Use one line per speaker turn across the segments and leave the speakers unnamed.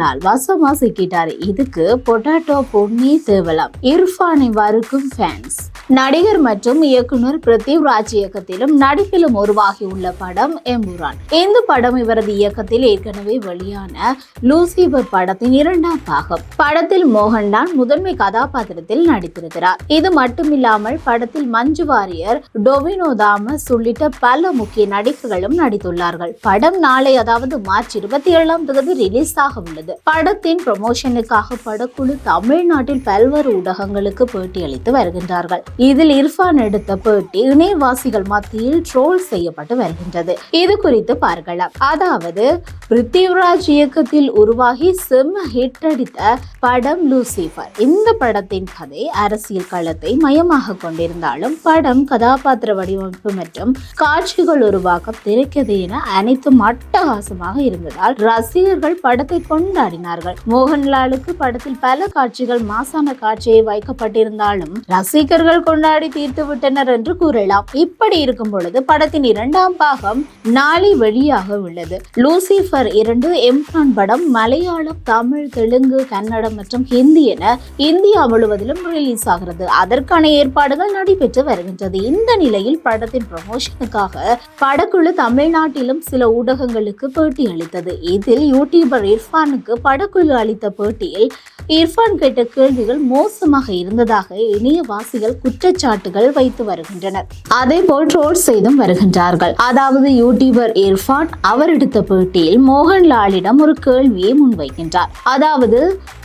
முன்னால் வசமா சிக்கிட்டாரு. இதுக்கு பொட்டாட்டோ பொண்ணே தேவலாம். இர்ஃபானை வறுக்கும் ஃபேன்ஸ் நடிகர் மற்றும் இயக்குனர் பிருத்திவ்ராஜ் இயக்கத்திலும் நடிப்பிலும் உருவாகியுள்ள படம் எம்புரான். இந்த படம் இவரது இயக்கத்தில் ஏற்கனவே வெளியான லூசிபர் படத்தின் இரண்டாம் பாகம். படத்தில் மோகன்லால் முதன்மை கதாபாத்திரத்தில் நடித்திருக்கிறார். இது மட்டுமில்லாமல் படத்தில் மஞ்சு வாரியர் டொமினோ தாமஸ் உள்ளிட்ட பல முக்கிய நடிகர்களும் நடித்துள்ளார்கள். படம் நாளை அதாவது மார்ச் இருபத்தி ஏழாம் தேதி ரிலீஸ் ஆக உள்ளது. படத்தின் ப்ரமோஷனுக்காக படக்குழு தமிழ்நாட்டில் பல்வேறு ஊடகங்களுக்கு பேட்டியளித்து வருகின்றார்கள். இதில் இர்ஃபான் எடுத்த பேட்டி இணையவாசிகள் மத்தியில் ட்ரோல் செய்யப்பட்டு வருகின்றது. இது குறித்து பார்க்கலாம். அதாவது பிருத்திவிராஜ் இயக்கத்தில் உருவாகி செம்ம ஹிட் அடித்த படம் லூசிஃபர். இந்த படத்தின் கதை அரசியல் களத்தை மையமாக கொண்டிருந்தாலும் படம் கதாபாத்திர வடிவமைப்பு மற்றும் காட்சிகள் உருவாக்கம் திரைக்கதை என அனைத்தும் அட்டகாசமாக இருந்ததால் ரசிகர்கள் படத்தை கொண்டாடினார்கள். மோகன்லாலுக்கு படத்தில் பல காட்சிகள் மாசான காட்சியை வைக்கப்பட்டிருந்தாலும் ரசிகர்கள் கொண்டாடி தீர்த்து விட்டனர் என்று கூறலாம். இப்படி இருக்கும் பொழுது படத்தின் இரண்டாம் பாகம் நாளை வெளியாக உள்ளது. லூசிஃபர் இரண்டு எம்ரான் படம் மலையாளம் தமிழ் தெலுங்கு கன்னடம் மற்றும் ஹிந்தி என இந்தியா முழுவதிலும் ரிலீஸ் ஆகிறது. அதற்கான ஏற்பாடுகள் நடைபெற்று வருகின்றது. இந்த நிலையில் படத்தின் ப்ரமோஷனுக்காக படக்குழு தமிழ்நாட்டிலும் சில ஊடகங்களுக்கு பேட்டி அளித்தது. இதில் யூடியூபர் இர்ஃபானுக்கு படக்குழு அளித்த பேட்டியில் இர்ஃபான் கேட்ட கேள்விகள் மோசமாக இருந்ததாக இணையவாசிகள் குற்றம் குற்றச்சாட்டுகள் வைத்து வருகின்றனர். அதே போல் ட்ரோல் செய்தும் வருகின்றார்கள். அதாவது யூடியூபர் இர்ஃபான் அவர் எடுத்த பேட்டியில் மோகன்லாலிடம் ஒரு கேள்வியை முன்வைக்கின்றார். அதாவது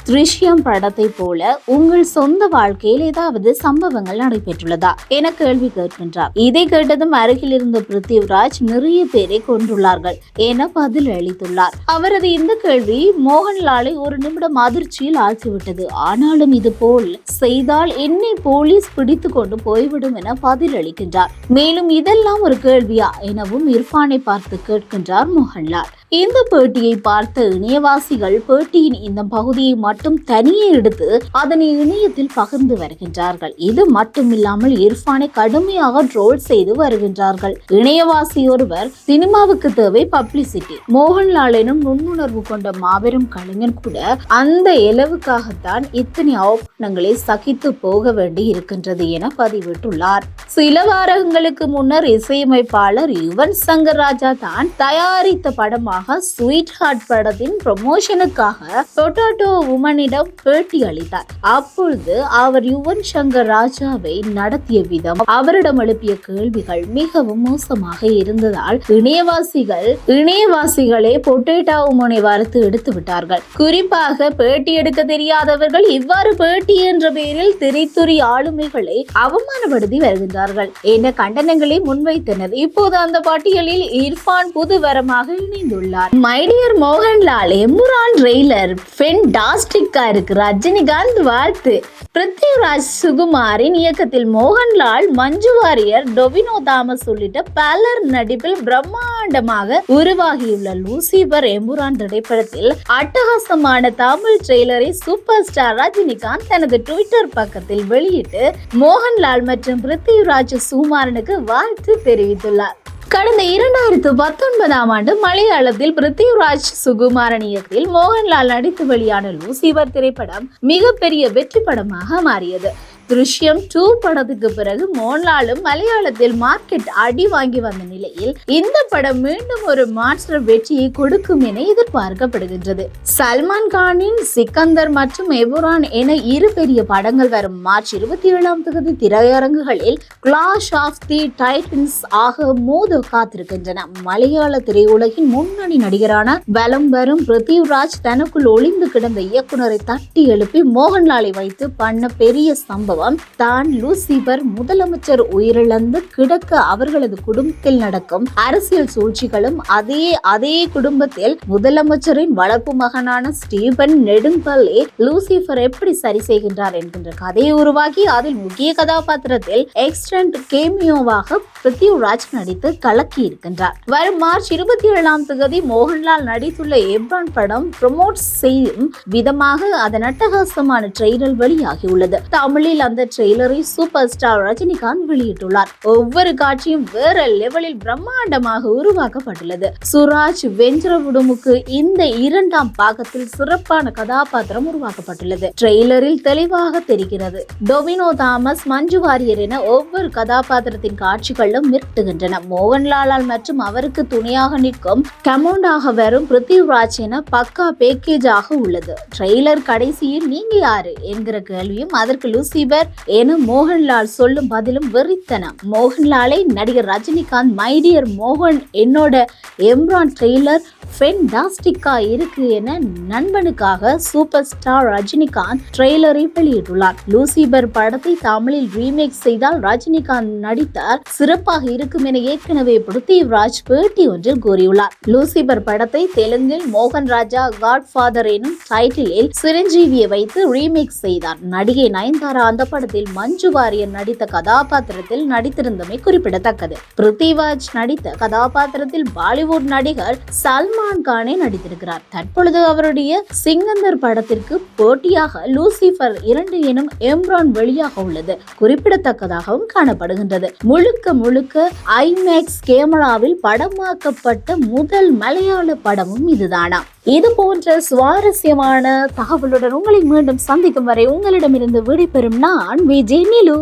திருஷ்யம் படத்தை போல உங்கள் சொந்த வாழ்க்கையில் ஏதாவது சம்பவங்கள் நடைபெற்றுள்ளதா? என கேள்வி கேட்கின்றார். இதை கேட்டதும் அருகில் இருந்த பிருத்திவ்ராஜ் நிறைய பேரை கொண்டுள்ளார்கள் என பதில் அளித்துள்ளார். அவரது இந்த கேள்வி மோகன்லாலை ஒரு நிமிடம் அதிர்ச்சியில் ஆழ்த்திவிட்டது. ஆனாலும் இது போல் செய்தால் என்னை போலீஸ் பிடித்து கொண்டு போய்விடும் என பதில் அளிக்கின்றார். மேலும் இதெல்லாம் ஒரு கேள்வியா? எனவும் இர்ஃபானை பார்த்து கேட்கின்றார் மோகன்லால். இந்த பேட்டியை பார்த்த இணையவாசிகள் பேட்டியின் இந்த பகுதியை மட்டும் தனியே எடுத்து அதனை இணையத்தில் பகிர்ந்து வருகின்றார்கள். இது மட்டுமில்லாமல் இர்ஃபானை கடுமையாக ட்ரோல் செய்து வருகின்றார்கள். இணையவாசி ஒருவர் சினிமாவுக்கு தேவை பப்ளிசிட்டி. மோகன்லாலினும் நுண்ணுணர்வு கொண்ட மாபெரும் கலைஞன் கூட அந்த இலவுக்காகத்தான் இத்தனை அவமானங்களை சகித்து போக வேண்டி இருக்கின்றது என பதிவிட்டுள்ளார். சில வாரங்களுக்கு முன்னர் இசையமைப்பாளர் யுவன் சங்கர் ராஜா தான் தயாரித்த படமாக ஸ்வீட் ஹார்ட் படத்தின் ப்ரமோஷனுக்காக டொட்டாட்டோ உமனிடம் பேட்டி அளித்தார். அப்பொழுது அவர் யுவன் சங்கர் ராஜாவை நடத்திய விதம் அவரிடம் எழுப்பிய கேள்விகள் மிகவும் மோசமாக இருந்ததால் இணையவாசிகள் இணையவாசிகளே பொட்டேட்டோ உமனை வறுத்து எடுத்து விட்டார்கள். குறிப்பாக பேட்டி எடுக்க தெரியாதவர்கள் இவ்வாறு பேட்டி என்ற பெயரில் திரைத்துறை ஆளுமைகளை அவமானப்படுத்தி வருகின்றார்கள். என கண்டனங்களை முன்வைத்தனர். இப்போது அந்த பட்டியலில் இர்ஃபான் புதுவரமாக இணைந்துள்ளார் my dear Mohanlal Empuraan trailer ஃபென்டாஸ்டிக்கா இருக்கு ரஜினிகாந்த் வாழ்த்து. பிருத்திவிராஜ் சுகுமாரின் இயக்கத்தில் மோகன்லால் மஞ்சு வாரியர் டொவினோ தாமஸ் உள்ளிட்ட பலர் நடிப்பில் பிரம்மாண்டமாக உருவாகியுள்ள லூசிபர் எம்புரான் திரைப்படத்தில் அட்டகாசமான தமிழ் ட்ரெய்லரை சூப்பர் ஸ்டார் ரஜினிகாந்த் தனது ட்விட்டர் பக்கத்தில் வெளியிட்டு மோகன்லால் மற்றும் பிருத்திவிராஜ் சுகுமாரனுக்கு வாழ்த்து தெரிவித்துள்ளார். கடந்த இரண்டாயிரத்து பத்தொன்பதாம் ஆண்டு மலையாளத்தில் பிருத்திவிராஜ் சுகுமாரன் இயக்கத்தில் மோகன்லால் நடித்து வெளியான லூசிபர் திரைப்படம் மிகப்பெரிய வெற்றி படமாக மாறியது. திருஷ்யம் டூ படத்துக்கு பிறகு மோகன்லாலும் மலையாளத்தில் மார்க்கெட் அடி வாங்கி வந்த நிலையில் இந்த படம் மீண்டும் ஒரு மாஸ்டர் வெற்றியை கொடுக்கும் என எதிர்பார்க்கப்படுகின்றது. சல்மான் கானின் சிக்கந்தர் மற்றும் எபுரான் என இரு பெரிய படங்கள் வரும் மார்ச் இருபத்தி ஏழாம் தேதி திரையரங்குகளில் கிளாஷ் ஆஃப் தி டைட்டன்ஸ் ஆக மோத காத்திருக்கின்றன. மலையாள திரையுலகின் முன்னணி நடிகரான வலம் வரும் பிருத்திவ்ராஜ் தனக்குள் ஒளிந்து கிடந்த இயக்குனரை தட்டி எழுப்பி மோகன்லாலை வைத்து பண்ண பெரிய சம்பவம். தான் லூசிபர் முதலமைச்சர் உயிரிழந்து கிடக்க அவர்களது குடும்பத்தில் நடக்கும் அரசியல் சூழ்ச்சிகளும் அதே அதே குடும்பத்தில் முதலமைச்சரின் வளர்ப்பு மகனான ஸ்டீபன் நெடுங்கல்லே லூசிபர் எப்படி சரி செய்கின்றார் என்கின்ற கதையை உருவாகி அதில் முக்கிய கதாபாத்திரத்தில் எக்ஸ்டன்ட் கேமியோவாக பிருத்திவ்ராஜ் நடித்து கலக்கி இருக்கின்றார். வரும் மார்ச் இருபத்தி ஏழாம் தேதி மோகன்லால் நடித்துள்ள எப்ரான் படம் ப்ரமோட் செய்யும் விதமாக அதன் அட்டகாசமான ட்ரெய்லர் வெளியாகியுள்ளது. தமிழில் அந்த ட்ரெய்லரை சூப்பர் ஸ்டார் ரஜினிகாந்த் வெளியிட்டுள்ளார். ஒவ்வொரு காட்சியும் வேற லெவலில் பிரம்மாண்டமாக உருவாக்கப்பட்டுள்ளது. சுராஜ் வெஞ்சரவுடமுக்கு இந்த இரண்டாம் பாகத்தில் சிறப்பான கதாபாத்திரம் உருவாக்கப்பட்டுள்ளது. ட்ரெய்லரில் தெளிவாக தெரிகிறது டொமினோ தாமஸ் மஞ்சு வாரியர் என ஒவ்வொரு கதாபாத்திரத்தின் காட்சிகளும் மிரட்டுகின்றன. மோகன்லாலால் மற்றும் அவருக்கு துணையாக நிற்கும் கமௌண்டாக வரும் பிருத்திவ்ராஜ் என பக்கா பேக்கேஜாக உள்ளது. ட்ரெய்லர் கடைசியில் நீங்க யாரு? என்கிற கேள்வியும் அதற்கு லூசிபர் என மோகன்லால் சொல்லும் பதிலும் வெறித்தனம். மோகன்லாலை நடிகர் ரஜினிகாந்த் மைடியர் மோகன் என்னோட எம்ரான் ட்ரெய்லர் ஃபென்டாஸ்டிக்கா இருக்கு என நண்பனுக்காக சூப்பர் ஸ்டார் ரஜினிகாந்த் ட்ரெய்லரை வெளியிட்டுள்ளார். லூசிபர் படத்தை தமிழில் ரீமேக் செய்தால் ரஜினிகாந்த் நடித்தார் சிறப்பாக இருக்கும் என ஏற்கனவே பிருத்திவ்ராஜ் பேட்டி ஒன்றில் கூறியுள்ளார். லூசிபர் படத்தை தெலுங்கில் மோகன் ராஜா காட்ஃபாதர் எனும் டைட்டிலில் சிரஞ்சீவியை வைத்து ரீமேக் செய்தார். நடிகை நயன்தாரா அந்த படத்தில் மஞ்சு வாரியர் நடித்த கதாபாத்திரத்தில் நடித்திருந்தமை குறிப்பிடத்தக்கது. பிருத்திவாஜ் நடித்த கதாபாத்திரத்தில் பாலிவுட் நடிகர் சல்மான் கானே நடித்திருக்கிறார். தற்பொழுது அவருடைய சிங்கந்தர் படத்திற்கு போட்டியாக லூசிஃபர் இரண்டு எனும் எம்ரான் வெளியாக உள்ளது. குறிப்பிடத்தக்கதாகவும் காணப்படுகின்றது. முழுக்க முழுக்க ஐமேக்ஸ் கேமராவில் படமாக்கப்பட்ட முதல் மலையாள படமும் இதுதானா? இது போன்ற சுவாரஸ்யமான தகவலுடன் உங்களை மீண்டும் சந்திக்கும் வரை உங்களிடமிருந்து விடைபெறும் நான் விஜய் நிலு.